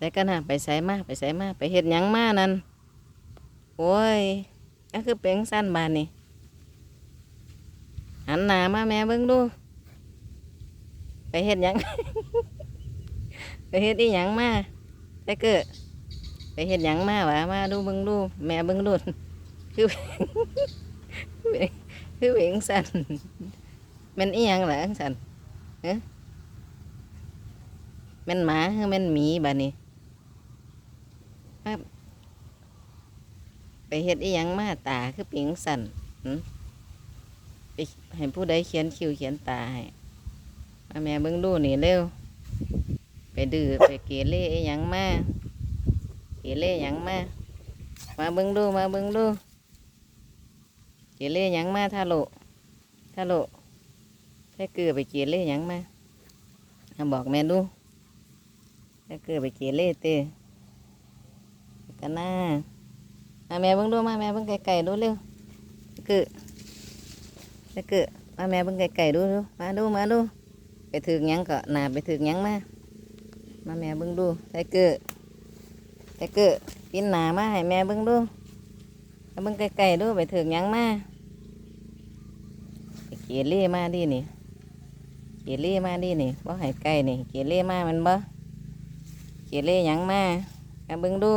แต่กันนะไปใส่มาไปใส่มาไปเฮ็ดหยังมานั่นโอ้ยก็คือเป็นสั้นบานนี่หันหน้ามาแม่เบิ่งดู ไปเฮ็ดหยัง ไปเฮ็ดอีหยังมาแต่เกิดไปเฮ็ดหยังมาวะมาดูเบิ่งดู แม่เบิ่งดูคือคือเวงสันมันอีหยังล่ะจั่งสันเฮ้แมันหมาหรือมันหมีบัดนี้ มาไปเฮ็ดอีหยังมาตาคือปียงสันไปให้ผู้ใดเขียนคิวเขียนตาให้มาแม่เบิ่งดูนี่เร็ว ไปดื้อไปเกเรอีหยังมาเกเรหยังมามาเบิ่งดูมาเบิ่งดูเกเรหยังมาท่าโลท่าโลแค่เกือไปเกเรหยังมาเอาบอกแม่ดูแค่เกือไปเกเรเตะ กันนะมาแม่เบิ่งดูมาแม่เบิ่งไก่ๆดูเร็วแค่เกือแค่เกือมาแม่เบิ่งไก่ๆดูดูมาดูมาดูไปถึงยังก็หนาไปถึงยังมามาแม่เบิ่งดูแค่เกือแค่เกือปินหนามาให้แม่เบิ่งดูเอาเบิ่งไกลๆดูไปถึงยังมาเกเรมาดินี่เกเรมาดินี่บ่ให้ไกลนี่เกเรมามันบ่เกเรหยังมาเอาเบิ่งดู